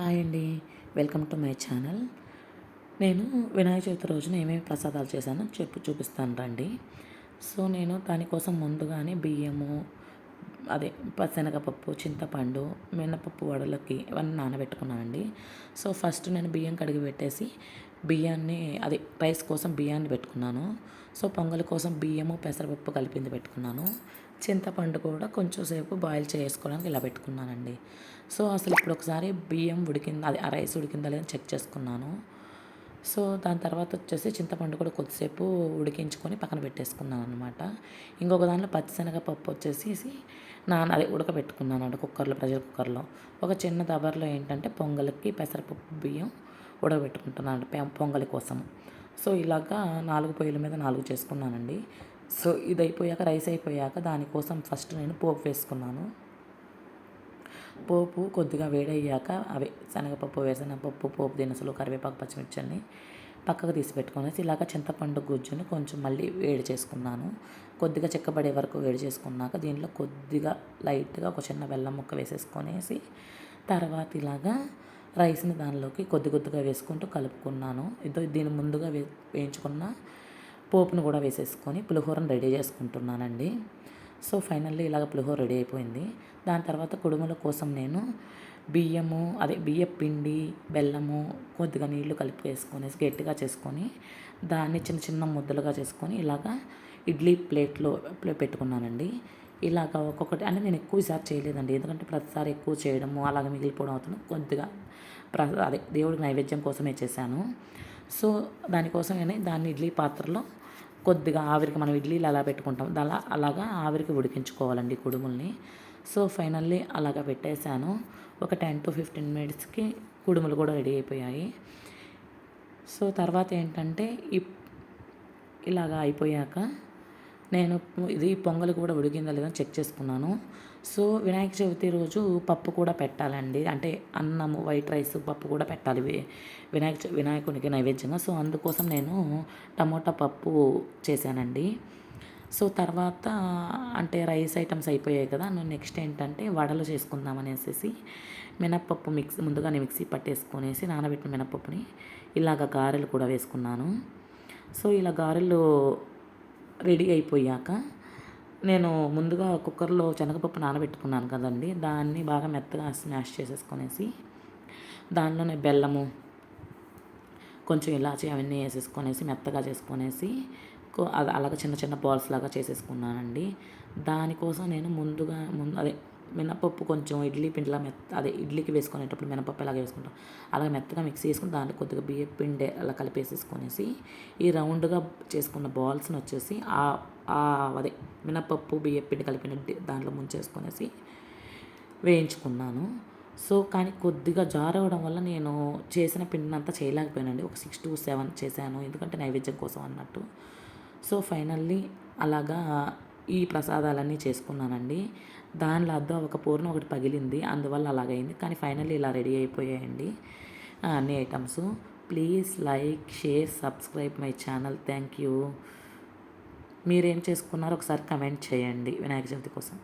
Hi అండి. Welcome to my channel. నేను వినాయక చవితి రోజున ఏమేమి ప్రసాదాలు చేశానో చెప్పు చూపిస్తాను రండి. సో నేను దానికోసం ముందుగానే బియ్యము అదే శనగపప్పు చింతపండు మినపప్పు వడలకి ఇవన్నీ నానబెట్టుకున్నానండి. సో ఫస్ట్ నేను బియ్యం కడిగి పెట్టేసి బియ్యాన్ని అది రైస్ కోసం బియ్యాన్ని పెట్టుకున్నాను. సో పొంగల్ కోసం బియ్యము పెసరపప్పు కలిపింది పెట్టుకున్నాను. చింతపండు కూడా కొంచెం సేపు బాయిల్ చేసుకోవడానికి ఇలా పెట్టుకున్నానండి. సో అసలు ఇప్పుడు ఒకసారి బియ్యం ఉడికిందా అది ఆ రైస్ ఉడికిందా లేదని చెక్ చేసుకున్నాను. సో దాని తర్వాత వచ్చేసి చింతపండు కూడా కొద్దిసేపు ఉడికించుకొని పక్కన పెట్టేసుకున్నాను అనమాట ఇంకొక దాంట్లో పచ్చిశనగపప్పు వచ్చేసి నాన్న అది ఉడకబెట్టుకున్నాను అంటే కుక్కర్లో ప్రెషర్ కుక్కర్లో. ఒక చిన్న దబర్లో ఏంటంటే పొంగల్కి పెసరపప్పు బియ్యం ఉడకబెట్టుకుంటున్నాను పొంగలి కోసం. సో ఇలాగా నాలుగు పొయ్యిల మీద నాలుగు చేసుకున్నానండి. సో ఇది అయిపోయాక రైస్ అయిపోయాక దానికోసం ఫస్ట్ నేను పోపు వేసుకున్నాను. పోపు కొద్దిగా వేడయ్యాక అవి శనగపప్పు వేరుశనగపప్పు పోపు దినుసులు కరివేపాకు పచ్చిమిర్చిని పక్కకు తీసి పెట్టుకునేసి ఇలాగ చింతపండు గుజ్జుని కొంచెం మళ్ళీ వేడి చేసుకున్నాను. కొద్దిగా చెక్కబడే వరకు వేడి చేసుకున్నాక దీంట్లో కొద్దిగా లైట్గా ఒక చిన్న బెల్లం ముక్క వేసేసుకొనేసి తర్వాత ఇలాగా రైస్ని దానిలోకి కొద్ది కొద్దిగా వేసుకుంటూ కలుపుకున్నాను. ఇదో దీని ముందుగా వే వేయించుకున్న పోపును కూడా వేసేసుకొని పులిహోరను రెడీ చేసుకుంటున్నానండి. సో ఫైనల్లీ ఇలాగ పులిహోర రెడీ అయిపోయింది. దాని తర్వాత కుడుముల కోసం నేను బియ్యము అదే బియ్య పిండి బెల్లము కొద్దిగా నీళ్ళు కలిపి వేసుకొని గట్టిగా చేసుకొని దాన్ని చిన్న చిన్న ముద్దలుగా చేసుకొని ఇలాగా ఇడ్లీ ప్లేట్లో పెట్టుకున్నానండి. ఇలాగ ఒక్కొక్కటి అంటే నేను ఎక్కువ ఈసారి చేయలేదండి. ఎందుకంటే ప్రతిసారి ఎక్కువ చేయడము అలాగ మిగిలిపోవడం అవుతుంది. కొద్దిగా ప్ర అదే దేవుడికి నైవేద్యం కోసమే చేశాను. సో దానికోసం దాన్ని ఇడ్లీ పాత్రలో కొద్దిగా ఆవిరికి మనం ఇడ్లీలు అలా పెట్టుకుంటాం. అలా అలాగా ఆవిరికి ఉడికించుకోవాలండి కుడుముల్ని. సో ఫైనల్లీ అలాగా పెట్టేశాను. ఒక టెన్ టు ఫిఫ్టీన్ మినిట్స్కి కుడుములు కూడా రెడీ అయిపోయాయి. సో తర్వాత ఏంటంటే ఇలాగా అయిపోయాక నేను ఇది పొంగల్ కూడా ఉడికిందా లేదా చెక్ చేసుకున్నాను. సో వినాయక చవితి రోజు పప్పు కూడా పెట్టాలండి. అంటే అన్నము వైట్ రైస్ పప్పు కూడా పెట్టాలి. వినాయక వినాయకునికి నైవేద్యంగా. సో అందుకోసం నేను టమోటా పప్పు చేశానండి. సో తర్వాత అంటే రైస్ ఐటమ్స్ అయిపోయాయి కదా. నేను నెక్స్ట్ ఏంటంటే వడలు చేసుకుందాం అనేసి మినప్పప్పు మిక్సీ ముందుగానే మిక్సీ పట్టేసుకునేసి నానబెట్టిన మినప్పప్పుని ఇలాగ గారెలు కూడా వేసుకున్నాను. సో ఇలా గారెలు రెడీ అయిపోయాక నేను ముందుగా కుక్కర్లో శనగపప్పు నానబెట్టుకున్నాను కదండి. దాన్ని బాగా మెత్తగా స్మాష్ చేసేసుకొనేసి దానిలోనే బెల్లము కొంచెం ఇలాచి అవన్నీ వేసేసుకొనేసి మెత్తగా చేసుకొనేసి అలాగ చిన్న చిన్న బాల్స్ లాగా చేసేసుకున్నానండి. దానికోసం నేను ముందుగా ముందు అదే మినపప్పు కొంచెం ఇడ్లీ పిండిలా మెత్త అదే ఇడ్లీకి వేసుకునేటప్పుడు మినపప్పు ఇలాగే వేసుకుంటాం? అలాగే మెత్తగా మిక్స్ చేసుకుని దాంట్లో కొద్దిగా బియ్య పిండి అలా కలిపేసేసుకొనేసి ఈ రౌండ్గా చేసుకున్న బాల్స్ని వచ్చేసి అదే మినపప్పు బియ్య పిండి కలిపిన దాంట్లో ముంచేసుకొనేసి వేయించుకున్నాను. సో కానీ కొద్దిగా జారవడం వల్ల నేను చేసిన పిండిని అంతా చేయలేకపోయానండి. ఒక సిక్స్ టు సెవెన్ చేశాను. ఎందుకంటే నైవేద్యం కోసం అన్నట్టు. సో ఫైనల్లీ అలాగా ఈ ప్రసాదాలన్నీ చేసుకున్నానండి. దానిలో అద్దం ఒక పూర్ణ ఒకటి పగిలింది అందువల్ల అలాగైంది. కానీ ఫైనల్లీ ఇలా రెడీ అయిపోయాయండి. అన్ని items. Please like share subscribe my channel. Thank you. మీరేం చేసుకున్నారో ఒకసారి కమెంట్ చేయండి వినాయక చవితి కోసం.